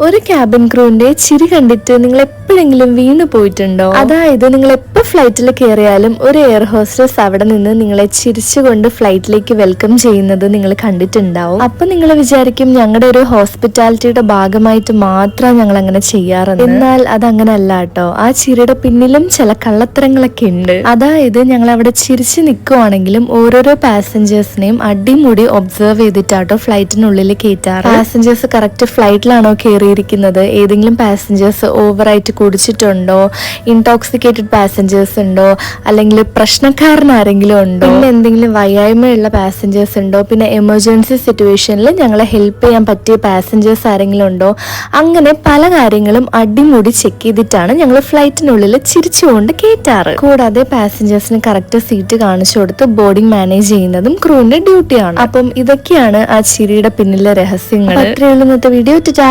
ഒരു ക്യാബിൻ ക്രൂവിന്റെ ചിരി കണ്ടിട്ട് നിങ്ങൾ എപ്പോഴെങ്കിലും വീണു പോയിട്ടുണ്ടോ അതായത് നിങ്ങൾ എപ്പോ ഫ്ലൈറ്റിൽ കയറിയാലും ഒരു എയർ ഹോസ്റ്റസ് അവിടെ നിന്ന് നിങ്ങളെ ചിരിച്ചുകൊണ്ട് ഫ്ലൈറ്റിലേക്ക് വെൽക്കം ചെയ്യുന്നത് നിങ്ങൾ കണ്ടിട്ടുണ്ടാവും. അപ്പൊ നിങ്ങൾ വിചാരിക്കും ഞങ്ങളുടെ ഒരു ഹോസ്പിറ്റാലിറ്റിയുടെ ഭാഗമായിട്ട് മാത്രം ഞങ്ങൾ അങ്ങനെ ചെയ്യാറുണ്ട്. എന്നാൽ അങ്ങനെ അല്ല കേട്ടോ. ആ ചിരിയുടെ പിന്നിലും ചില കള്ളത്തരങ്ങളൊക്കെ ഉണ്ട്. അതായത് ഞങ്ങൾ അവിടെ ചിരിച്ചു നിൽക്കുവാണെങ്കിലും ഓരോരോ പാസഞ്ചേഴ്സിനെയും അടിമുടി ഒബ്സർവ് ചെയ്തിട്ടാട്ടോ ഫ്ലൈറ്റിനുള്ളിൽ കയറ്റാറ് പാസഞ്ചേഴ്സ് കറക്റ്റ് ഫ്ലൈറ്റിലാണോ കയറിയിരിക്കുന്നത് ഏതെങ്കിലും പാസഞ്ചേഴ്സ് ഓവറായിട്ട് കുടിച്ചിട്ടുണ്ടോ? ഇൻടോക്സിക്കേറ്റഡ് പാസഞ്ചേഴ്സ് ഉണ്ടോ? അല്ലെങ്കിൽ പ്രശ്നക്കാരൻ ആരെങ്കിലും ഉണ്ടോ? പിന്നെ എന്തെങ്കിലും വയ്യായ്മയുള്ള പാസഞ്ചേഴ്സ് ഉണ്ടോ? പിന്നെ എമർജൻസി സിറ്റുവേഷനിൽ ഞങ്ങളെ ഹെൽപ്പ് ചെയ്യാൻ പറ്റിയ പാസഞ്ചേഴ്സ് ആരെങ്കിലും ഉണ്ടോ? അങ്ങനെ പല കാര്യങ്ങളും അടിമുടി ചെക്ക് ചെയ്തിട്ടാണ് ഞങ്ങൾ ഫ്ലൈറ്റിനുള്ളിൽ ചിരിച്ചുകൊണ്ട് കയറ്റാറ് കൂടാതെ പാസഞ്ചേഴ്സിന് കറക്റ്റ് സീറ്റ് കാണിച്ചു കൊടുത്ത് ബോർഡിംഗ് മാനേജ് ചെയ്യുന്നതും ക്രൂവിന്റെ ഡ്യൂട്ടിയാണ് അപ്പം ഇതൊക്കെയാണ് ആ ചിരിയുടെ പിന്നിലെ രഹസ്യങ്ങൾ അത്രയുള്ള ഇന്നത്തെ വീഡിയോ ടാ